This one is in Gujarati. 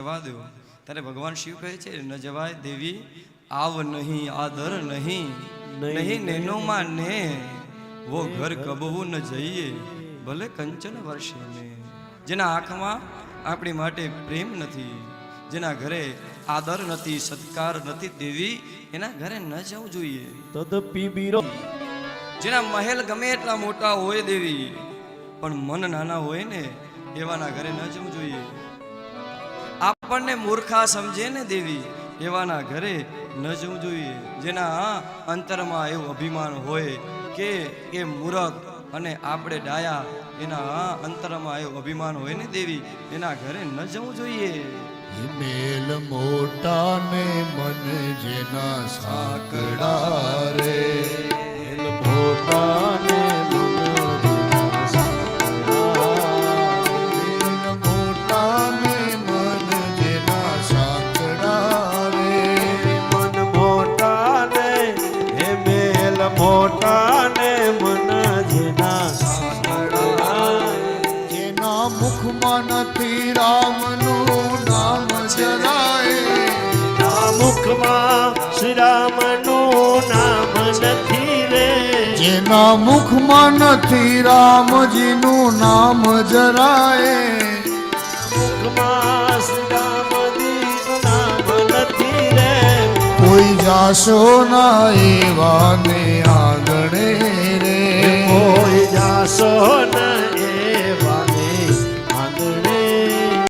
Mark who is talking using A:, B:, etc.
A: જવા દો. ત્યારે ભગવાન શિવ કહે છે ન જવાય દેવી આવ નહીં આદર નહીં. નહીં નેનોમાં ને વો ઘર કબવું ન જઈએ ભલે કંચન વર્ષે ને. જેના આંખમાં આપણી માટે પ્રેમ નથી જેના ઘરે આદર નથી સત્કાર નથી દેવી એના ઘરે ન જવું જોઈએ.
B: તદપી બીરો.
A: જેના મહેલ ગમે એટલા મોટા હોય દેવી પણ મન નાના હોય ને એવાના ઘરે ન જવું જોઈએ. આપણને મૂર્ખા સમજે ને દેવી? એવાના ઘરે ન જવું જોઈએ. જેના અંતરમાં એવું અભિમાન હોય કે એ મૂરખ અને આપણે ડાયા, એના અંતરમાં એવું અભિમાન હોય ને દેવી, એના ઘરે ન જવું જોઈએ.
C: મેલ મોટા ને મન જેના સાકડા રે.
B: મોટા ને મન જેના.
C: જેના મુખમાં નથી રામનું નામ જરાય
B: ના મુખમાં શ્રી રામનું નામ નથી રે
C: જેના મુખમાં નથી રામજીનું નામ જરાય કોઈ જાશો ના એવાને આંગણે રે.
B: કોઈ જાશો ન